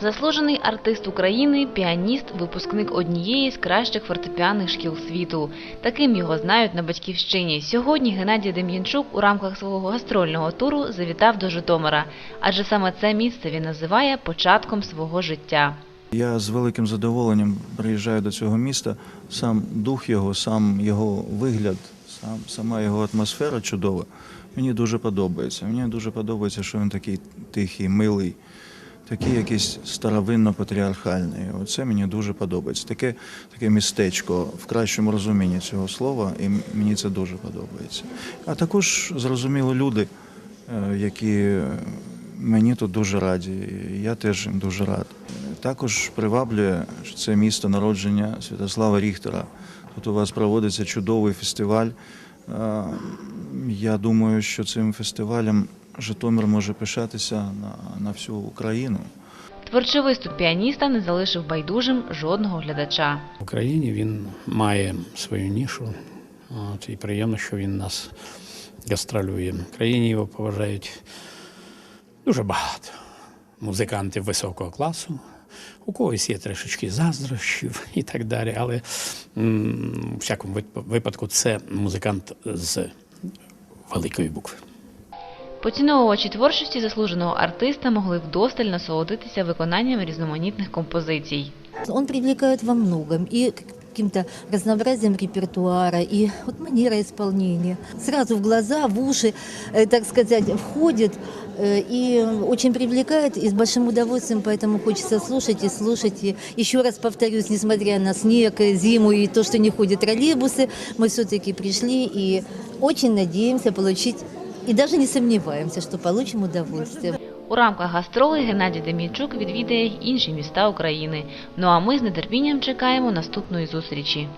Заслужений артист України, піаніст, випускник однієї з кращих фортепіаних шкіл світу. Таким його знають на батьківщині. Сьогодні Геннадій Дем'янчук у рамках свого гастрольного туру завітав до Житомира, адже саме це місце він називає початком свого життя. Я з великим задоволенням приїжджаю до цього міста. Сам дух його, сам його вигляд, сам, сама його атмосфера чудова. Мені дуже подобається. Мені дуже подобається, що він такий тихий, милий, такий якийсь старовинно-патріархальний. Оце мені дуже подобається. Таке, таке містечко в кращому розумінні цього слова, і мені це дуже подобається. А також зрозуміло люди, е, які мені тут дуже раді. Я теж їм дуже рад. Також приваблює це місто народження Святослава Ріхтера. Тут у вас проводиться чудовий фестиваль. Е, Я думаю, що цим фестивалем Житомир може пишатися на, на всю Україну. Творчий виступ піаніста не залишив байдужим жодного глядача. В Україні він має свою нішу. От, і приємно, що він нас гастролює. В країні його поважають дуже багато музикантів високого класу. У когось є трішечки заздрощів і так далі, але м, у всякому випадку це музикант з великої букви. Поціновувачі творчості заслуженого артиста могли вдосталь насолодитися виконанням різноманітних композицій. Он привлекает во многом и каким-то разнообразием репертуара, и вот манера исполнения. Сразу в глаза, в уши, э, так сказать, входит э, и очень привлекает, и с большим удовольствием, поэтому хочется слушать и слушать. И еще раз повторюсь, несмотря на снег, э, зиму и то, что не ходят троллейбусы, мы все-таки пришли и очень надеемся получить, и даже не сомневаемся, что получим удовольствие. У рамках гастролей Геннадій Демійчук відвідає інші міста України. Ну а ми з нетерпінням чекаємо наступної зустрічі.